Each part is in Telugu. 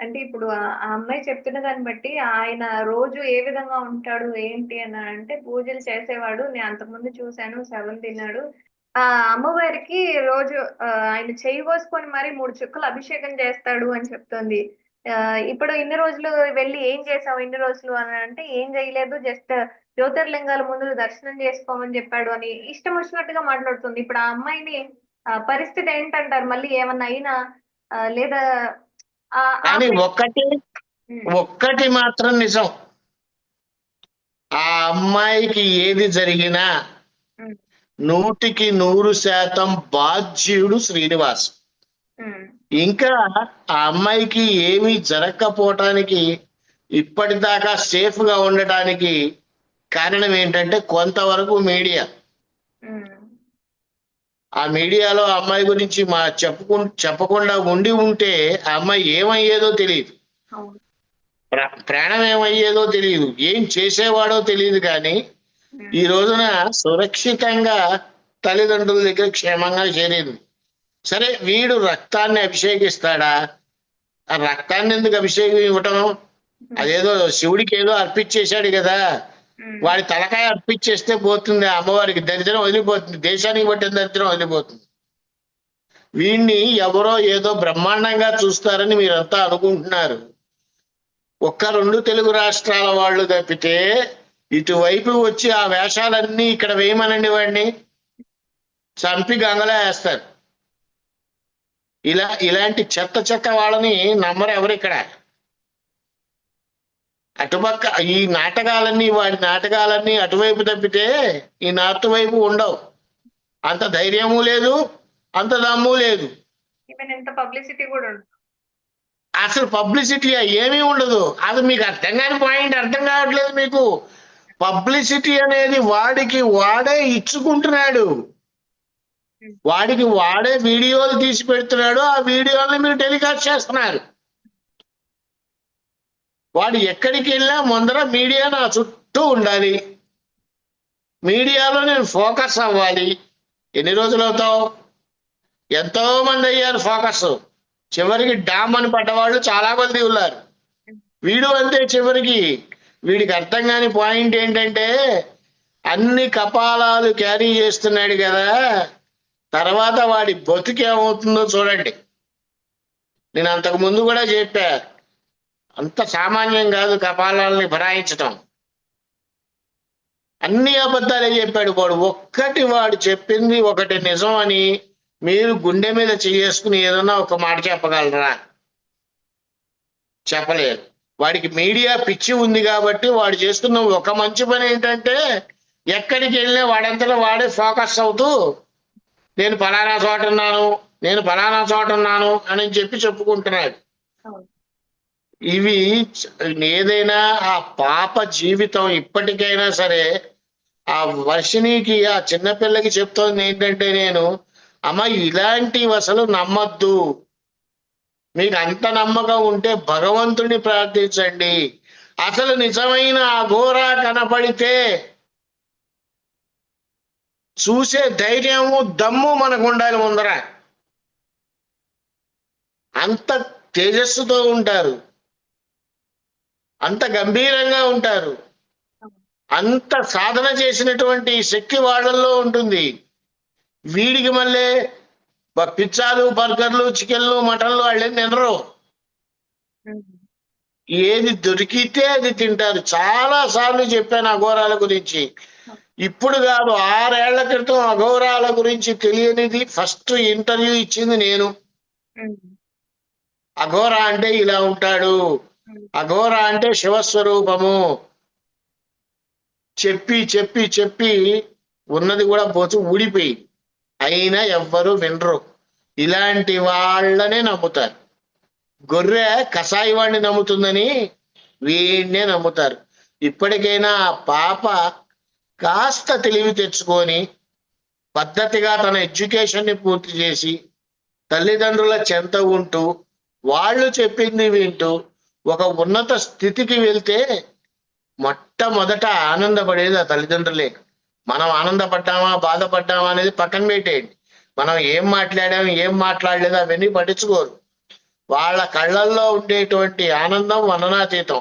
అంటే ఇప్పుడు ఆ అమ్మాయి చెప్తున్న దాన్ని బట్టి ఆయన రోజు ఏ విధంగా ఉంటాడు ఏంటి అని అంటే పూజలు చేసేవాడు. నేను అంతకుముందు చూశాను శవం తిన్నాడు. ఆ అమ్మవారికి రోజు ఆయన చేయి కోసుకొని మరి మూడు చుక్కలు అభిషేకం చేస్తాడు అని చెప్తుంది. ఆ, ఇప్పుడు ఇన్ని రోజులు వెళ్ళి ఏం చేసావు ఇన్ని రోజులు అని అంటే ఏం చేయలేదు జస్ట్ జ్యోతిర్లింగాల ముందు దర్శనం చేసుకోమని చెప్పాడు అని ఇష్టం వచ్చినట్టుగా మాట్లాడుతుంది. ఇప్పుడు ఆ అమ్మాయిని పరిస్థితి ఏంటంటారు? మళ్ళీ ఏమన్నా అయినా లేదా కానీ ఒక్కటి ఒక్కటి మాత్రం నిజం. ఆ అమ్మాయికి ఏది జరిగినా నూటికి నూరు శాతం బాధ్యుడు శ్రీనివాస్. ఇంకా ఆ అమ్మాయికి ఏమీ జరగకపోవటానికి ఇప్పటిదాకా సేఫ్గా ఉండటానికి కారణం ఏంటంటే కొంతవరకు మీడియా. ఆ మీడియాలో అమ్మాయి గురించి మా చెప్పుకు చెప్పకుండా ఉండి ఉంటే ఆ అమ్మాయి ఏమయ్యేదో తెలియదు. ప్రాణం ఏమయ్యేదో తెలియదు. ఏం చేసేవాడో తెలియదు కానీ ఈ రోజున సురక్షితంగా తల్లిదండ్రుల దగ్గర క్షేమంగా చేరింది. సరే వీడు రక్తాన్ని అభిషేకిస్తాడా? ఆ రక్తాన్ని ఎందుకు అభిషేకం ఇవ్వటం? అదేదో శివుడికి ఏదో అర్పించేశాడు కదా. వాడి తలకాయ అర్పించేస్తే పోతుంది అమ్మవారికి దరిద్రం వదిలిపోతుంది దేశానికి పట్టిన దరిద్రం వదిలిపోతుంది. వీడిని ఎవరో ఏదో బ్రహ్మాండంగా చూస్తారని మీరంతా అనుకుంటున్నారు. ఒక్క రెండు తెలుగు రాష్ట్రాల వాళ్ళు తప్పితే ఇటువైపు వచ్చి ఆ వేషాలన్నీ ఇక్కడ వేయమనండి వాడిని. చంపి గంగలా వేస్తారు. ఇలా ఇలాంటి చెత్త చెత్త వాళ్ళని నమ్మరు ఎవరు ఇక్కడ? అటుపక్క ఈ నాటకాలన్నీ వాడి నాటకాలన్నీ అటువైపు తప్పితే ఈ నార్త్ వైపు ఉండవు. అంత ధైర్యము లేదు అంత దమ్ము లేదు. పబ్లిసిటీ కూడా అసలు పబ్లిసిటీ ఏమీ ఉండదు. అది మీకు అర్థం కాని పాయింట్ అర్థం కావట్లేదు మీకు. పబ్లిసిటీ అనేది వాడికి వాడే ఇచ్చుకుంటున్నాడు. వాడికి వాడే వీడియోలు తీసి పెడుతున్నాడు. ఆ వీడియోని మీరు టెలికాస్ట్ చేస్తున్నారు. వాడు ఎక్కడికి వెళ్ళినా ముందర మీడియా నా చుట్టూ ఉండాలి. మీడియాలో నేను ఫోకస్ అవ్వాలి. ఎన్ని రోజులు అవుతావు? ఎంతో మంది అయ్యారు ఫోకస్. చివరికి డామ్ అని పడ్డవాళ్ళు చాలా మంది ఉన్నారు. వీడు అంతే చివరికి. వీడికి అర్థం కాని పాయింట్ ఏంటంటే అన్ని కపాలాలు క్యారీ చేస్తున్నాడు కదా. తర్వాత వాడి బతుకేమవుతుందో చూడండి. నేను అంతకు ముందు కూడా చెప్పా అంత సామాన్యం కాదు కపాలాలని భరాయించటం. అన్ని అబద్ధాలే చెప్పాడు వాడు. ఒక్కటి వాడు చెప్పింది ఒకటి నిజం అని మీరు గుండె మీద చేసుకుని ఏదన్నా ఒక మాట చెప్పగలరా? చెప్పలేరు వాడికి మీడియా పిచ్చి ఉంది కాబట్టి వాడు చేస్తున్న ఒక మంచి పని ఏంటంటే ఎక్కడికి వెళ్ళినా వాడంతలో వాడే ఫోకస్ అవుతూ నేను ఫలానా చోట ఉన్నాను నేను ఫలానా చోట ఉన్నాను అని చెప్పి చెప్పుకుంటున్నాడు. ఇవి ఏదైనా ఆ పాప జీవితం ఇప్పటికైనా సరే ఆ వర్షినికి ఆ చిన్నపిల్లకి చెప్తోంది ఏంటంటే నేను అమ్మ ఇలాంటివి అసలు నమ్మద్దు. మీకు అంత నమ్మకం ఉంటే భగవంతుని ప్రార్థించండి. అసలు నిజమైన అఘోర కనపడితే చూసే ధైర్యము దమ్ము మనకు ఉండాలి ముందర. అంత తేజస్సుతో ఉంటారు. అంత గంభీరంగా ఉంటారు. అంత సాధన చేసినటువంటి శక్తి వాళ్ళల్లో ఉంటుంది. వీడికి మళ్ళీ పిజ్జాలు బర్గర్లు చికెన్లు మటన్లు వాళ్ళేం తినరు. ఏది దొరికితే అది తింటారు. చాలా సార్లు చెప్పాను అఘోరాల గురించి. ఇప్పుడు కాదు ఆరేళ్ళ క్రితం అఘోరాల గురించి తెలియనిది ఫస్ట్ ఇంటర్వ్యూ ఇచ్చింది నేను. అఘోర అంటే ఇలా ఉంటాడు. అఘోర అంటే శివస్వరూపము. చెప్పి చెప్పి చెప్పి ఉన్నది కూడా పోతూ ఊడిపోయి. అయినా ఎవ్వరు వినరు. ఇలాంటి వాళ్ళనే నమ్ముతారు. గొర్రె కసాయి వాడిని నమ్ముతుందని వీడినే నమ్ముతారు. ఇప్పటికైనా ఆ పాప కాస్త తెలివి తెచ్చుకొని పద్ధతిగా తన ఎడ్యుకేషన్ని పూర్తి చేసి తల్లిదండ్రుల చెంత ఉంటూ వాళ్ళు చెప్పింది వింటూ ఒక ఉన్నత స్థితికి వెళ్తే మొట్టమొదట ఆనందపడేది ఆ తల్లిదండ్రులే. మనం ఆనందపడ్డామా బాధపడ్డామా అనేది పక్కన పెట్టేయండి. మనం ఏం మాట్లాడాం ఏం మాట్లాడలేదు అవన్నీ పట్టించుకోరు. వాళ్ళ కళ్ళల్లో ఉండేటువంటి ఆనందం వననాతీతం.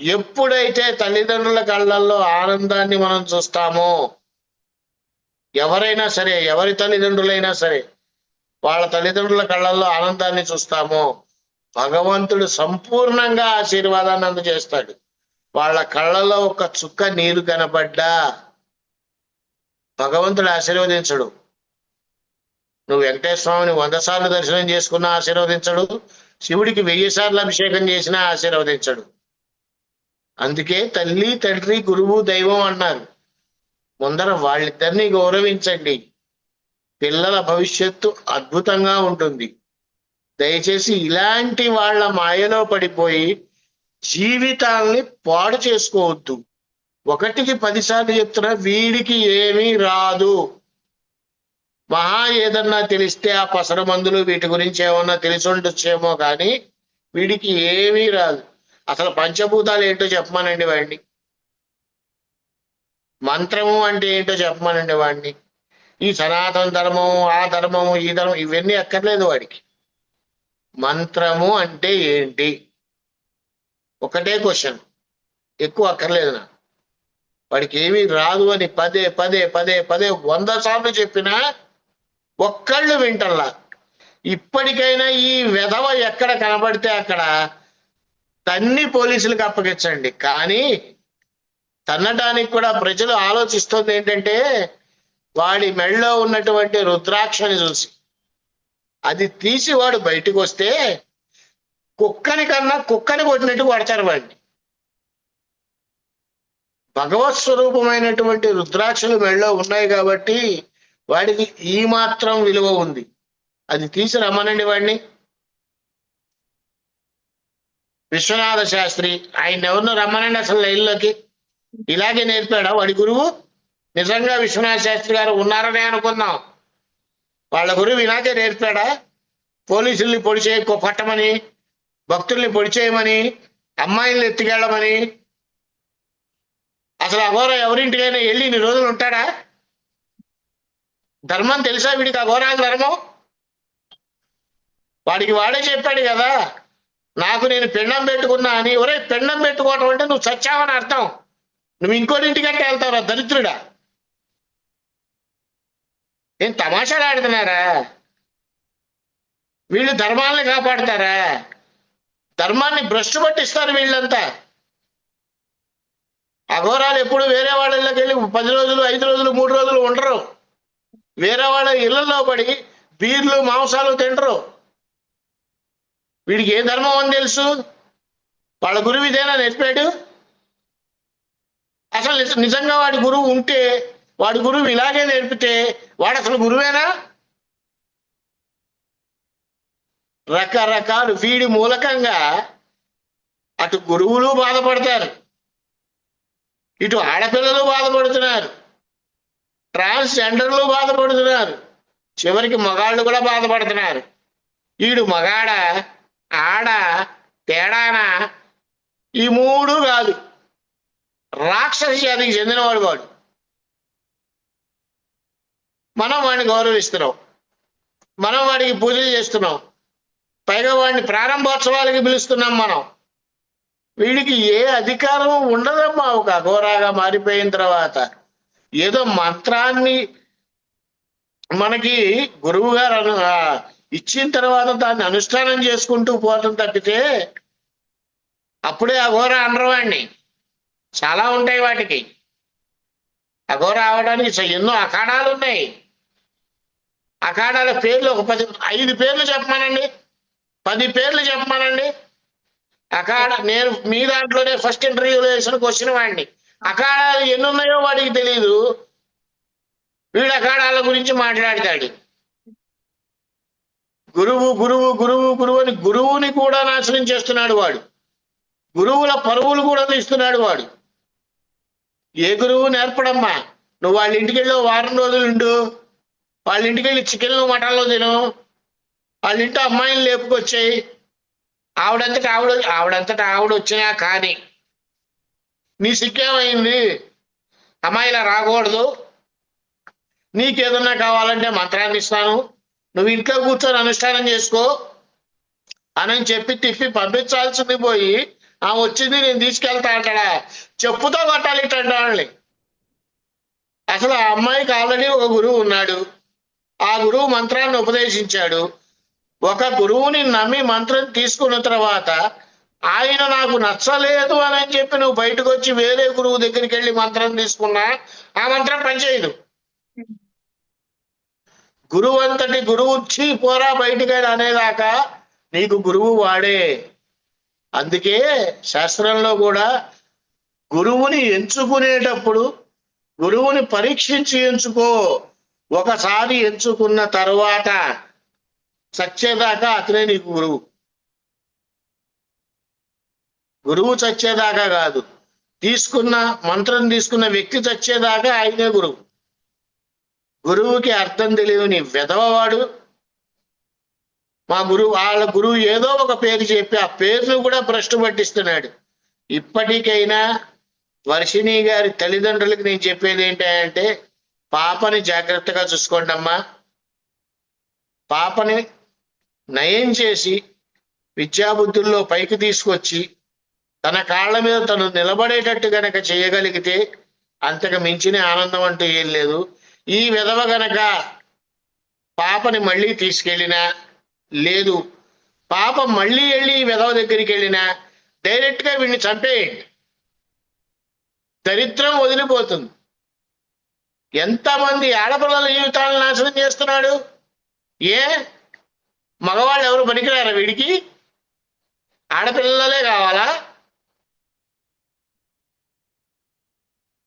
ఎప్పుడైతే తల్లిదండ్రుల కళ్ళల్లో ఆనందాన్ని మనం చూస్తామో ఎవరైనా సరే ఎవరి తల్లిదండ్రులైనా సరే వాళ్ళ తల్లిదండ్రుల కళ్ళల్లో ఆనందాన్ని చూస్తామో భగవంతుడు సంపూర్ణంగా ఆశీర్వాదాన్ని అందజేస్తాడు. వాళ్ళ కళ్ళలో ఒక చుక్క నీరు కనబడ్డా భగవంతుడు ఆశీర్వదించడు. నువ్వు వెంకటేశ్వర స్వామిని వంద సార్లు దర్శనం చేసుకున్నా ఆశీర్వదించడు. శివుడికి వెయ్యి సార్లు అభిషేకం చేసినా ఆశీర్వదించడు. అందుకే తల్లి తండ్రి గురువు దైవం అన్నారు. ముందర వాళ్ళిద్దరిని గౌరవించండి. పిల్లల భవిష్యత్తు అద్భుతంగా ఉంటుంది. దయచేసి ఇలాంటి వాళ్ళ మాయలో పడిపోయి జీవితాల్ని పాడు చేసుకోవద్దు. ఒకటికి పదిసార్లు చెప్తున్నా వీడికి ఏమీ రాదు. మహా ఏదన్నా తెలిస్తే ఆ పసర మందులు వీటి గురించి ఏమన్నా తెలిసి ఉండొచ్చేమో కానీ వీడికి ఏమీ రాదు. అసలు పంచభూతాలు ఏంటో చెప్పమానండి వాడిని మంత్రము అంటే ఏంటో చెప్పమానండి వాడిని ఈ సనాతన ధర్మం ఆ ధర్మము ఈ ధర్మం ఇవన్నీ ఎక్కర్లేదు వాడికి. మంత్రము అంటే ఏంటి? ఒకటే క్వశ్చన్. ఎక్కువ అక్కర్లేదు నాకు. వాడికి ఏమీ రాదు అని పదే పదే పదే పదే వంద సార్లు చెప్పినా ఒక్కళ్ళు వింటల్లా. ఇప్పటికైనా ఈ వెధవ ఎక్కడ కనబడితే అక్కడ తన్ని పోలీసులకు అప్పగించండి. కానీ తన్నడానికి కూడా ప్రజలు ఆలోచిస్తుంది ఏంటంటే వాడి మెళ్ళలో ఉన్నటువంటి రుద్రాక్షని చూసి. అది తీసి వాడు బయటకు వస్తే కుక్కని కన్నా కుక్కని కొట్టినట్టు కొడతారు వాడిని. భగవత్ స్వరూపమైనటువంటి రుద్రాక్షలు మెళ్ళో ఉన్నాయి కాబట్టి వాడికి ఈ మాత్రం విలువ ఉంది. అది తీసి రమ్మనండి వాడిని. విశ్వనాథ శాస్త్రి ఆయన ఎవరినో రమ్మనండి అసలు లైన్లోకి. ఇలాగే నేర్పాడా వాడి గురువు? నిజంగా విశ్వనాథ శాస్త్రి గారు ఉన్నారనే అనుకున్నాం వాళ్ళ గురువు ఇలాగే నేర్పాడా? పోలీసుల్ని పొడిచే పట్టమని భక్తుల్ని పొడి చేయమని అమ్మాయిల్ని ఎత్తుకెళ్ళమని. అసలు అఘోర ఎవరింటికైనా వెళ్ళి ఇన్ని రోజులు ఉంటాడా? ధర్మం తెలుసా వీడికి అఘోరాల ధర్మం? వాడికి వాడే చెప్పాడు కదా నాకు నేను పెండం పెట్టుకున్నా అని ఒరే పెండం పెట్టుకోవటం అంటే నువ్వు చచ్చావని అర్థం. నువ్వు ఇంకోటి ఇంటికంటే వెళ్తావురా దరిద్రుడా? ఏం తమాషాలు ఆడుతున్నారా? వీళ్ళు ధర్మాన్ని కాపాడతారా? ధర్మాన్ని భ్రష్టు పట్టిస్తారు వీళ్ళంతా. అఘోరాలు ఎప్పుడు వేరే వాళ్ళ ఇళ్ళకి వెళ్ళి పది రోజులు ఐదు రోజులు మూడు రోజులు ఉండరు. వేరే వాళ్ళ ఇళ్ళలో పడి బీర్లు మాంసాలు తింటరు. వీడికి ఏ ధర్మం అని తెలుసు? వాళ్ళ గురువు ఇదేనా నేర్పాడు? అసలు నిజ- నిజంగా వాడి గురువు ఉంటే వాడి గురువు ఇలాగే నేర్పితే వాడు అసలు గురువేనా? రకరకాలు వీడి మూలకంగా అటు గురువులు బాధపడతారు. ఇటు ఆడపిల్లలు బాధపడుతున్నారు. ట్రాన్స్జెండర్లు బాధపడుతున్నారు. చివరికి మగాళ్ళు కూడా బాధపడుతున్నారు. ఈడు మగాడ? ఆడ? తేడాన? ఈ మూడు కాదు రాక్షస జాతికి చెందినవాడు వాడు. మనం వాడిని గౌరవిస్తున్నాం. మనం వాడికి పూజలు చేస్తున్నాం. పైగా వాడిని ప్రారంభోత్సవాలకి పిలుస్తున్నాం మనం. వీడికి ఏ అధికారం ఉండదమ్మా ఒక అఘోరాగా మారిపోయిన తర్వాత. ఏదో మంత్రాన్ని మనకి గురువు గారు ఇచ్చిన తర్వాత దాన్ని అనుష్ఠానం చేసుకుంటూ పోవటం తప్పితే అప్పుడే అఘోర అనరవాణ్ణి చాలా ఉంటాయి వాటికి. అఘోర అవడానికి ఎన్నో అఖాడాలు ఉన్నాయి అఖాడాల పేర్లు ఒక పది ఐదు పేర్లు చెప్పమానండి. పది పేర్లు చెప్పమానండి. అఖాడ నేను మీ దాంట్లోనే ఫస్ట్ ఇంటర్వ్యూలో వేసిన క్వశ్చన్ వాడిని. అఖాడాలు ఎన్ని ఉన్నాయో వాడికి తెలియదు వీడు అఖాడాల గురించి మాట్లాడతాడు. గురువు గురువు గురువు గురువు అని గురువుని కూడా నాశనం చేస్తున్నాడు వాడు. గురువుల పరువులు కూడా తీస్తున్నాడు వాడు. ఏ గురువు నేర్పడమ్మా? నువ్వు వాళ్ళ ఇంటికి వారం రోజులు ఉండు. వాళ్ళ ఇంటికి వెళ్ళి చికెన్లు మటన్లు తిను. వాళ్ళ ఇంటి అమ్మాయిని లేపుకొచ్చాయి. ఆవిడంతటా ఆవిడ ఆవిడంతటా ఆవిడ వచ్చినా కానీ నీ సిక్కేమైంది అమ్మాయిలా రాకూడదు. నీకేదన్నా కావాలంటే మంత్రాన్ని ఇస్తాను. నువ్వు ఇంట్లో కూర్చొని అనుష్ఠానం చేసుకో. అని చెప్పి తిప్పి పంపించాల్సింది పోయి ఆ వచ్చింది నేను తీసుకెళ్తా అంటాడా. చెప్పుతో కొట్టాలి ఇట్లాంటి వాళ్ళని. అసలు ఆ అమ్మాయికి ఆల్రెడీ ఒక గురువు ఉన్నాడు. ఆ గురువు మంత్రాన్ని ఉపదేశించాడు. ఒక గురువుని నమ్మి మంత్రం తీసుకున్న తర్వాత ఆయన నాకు నచ్చలేదు అని చెప్పి నువ్వు బయటకు వచ్చి వేరే గురువు దగ్గరికి వెళ్ళి మంత్రం తీసుకున్నా ఆ మంత్రం పనిచేయదు. గురువు అంతటి గురువు చీ పోరా బయటికి అనేదాకా నీకు గురువు వాడే. అందుకే శాస్త్రంలో కూడా గురువుని ఎంచుకునేటప్పుడు గురువుని పరీక్షించి ఎంచుకో. ఒకసారి ఎంచుకున్న తరువాత చచ్చేదాకా అతనే నీకు గురువు. గురువు చచ్చేదాకా కాదు. తీసుకున్న మంత్రం తీసుకున్న వ్యక్తి చచ్చేదాకా ఆయనే గురువు. గురువుకి అర్థం తెలియని వెధవవాడు మా గురువు వాళ్ళ గురువు ఏదో ఒక పేరు చెప్పి ఆ పేరును కూడా భ్రష్టు పట్టిస్తున్నాడు. ఇప్పటికైనా వర్షిణి గారి తల్లిదండ్రులకు నేను చెప్పేది ఏంటంటే పాపని జాగ్రత్తగా చూసుకోండి అమ్మా. పాపని నయం చేసి విద్యాబుద్ధుల్లో పైకి తీసుకొచ్చి తన కాళ్ళ మీద తను నిలబడేటట్టు గనక చేయగలిగితే అంతకు మించిన ఆనందం అంటూ ఏం లేదు. ఈ విధవ గనక పాపని మళ్ళీ తీసుకెళ్ళినా లేదు పాప మళ్ళీ వెళ్ళి ఈ విధవ దగ్గరికి వెళ్ళినా డైరెక్ట్గా వీడిని చంపేయండి. దరిద్రం వదిలిపోతుంది. ఎంతమంది ఆడపిల్లల జీవితాలను నాశనం చేస్తున్నాడు? ఏ? మగవాళ్ళు ఎవరు పనికిరారా వీడికి? ఆడపిల్లలే కావాలా?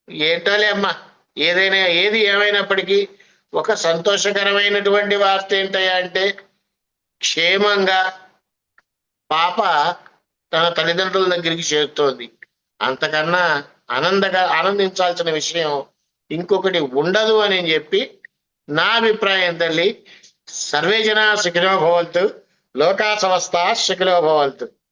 ఏంటోలే అమ్మా ఏదైనా ఏది ఏమైనప్పటికీ ఒక సంతోషకరమైనటువంటి వార్త ఏంటయ్యా అంటే క్షేమంగా పాప తన తల్లిదండ్రుల దగ్గరికి చేరుతోంది. అంతకన్నా ఆనందగా ఆనందించాల్సిన విషయం ఇంకొకటి ఉండదు అని చెప్పి నా అభిప్రాయం తల్లి. సర్వే శిఖిలో భవంతు. లోకా సంస్థ శిఖిలో భవంతు.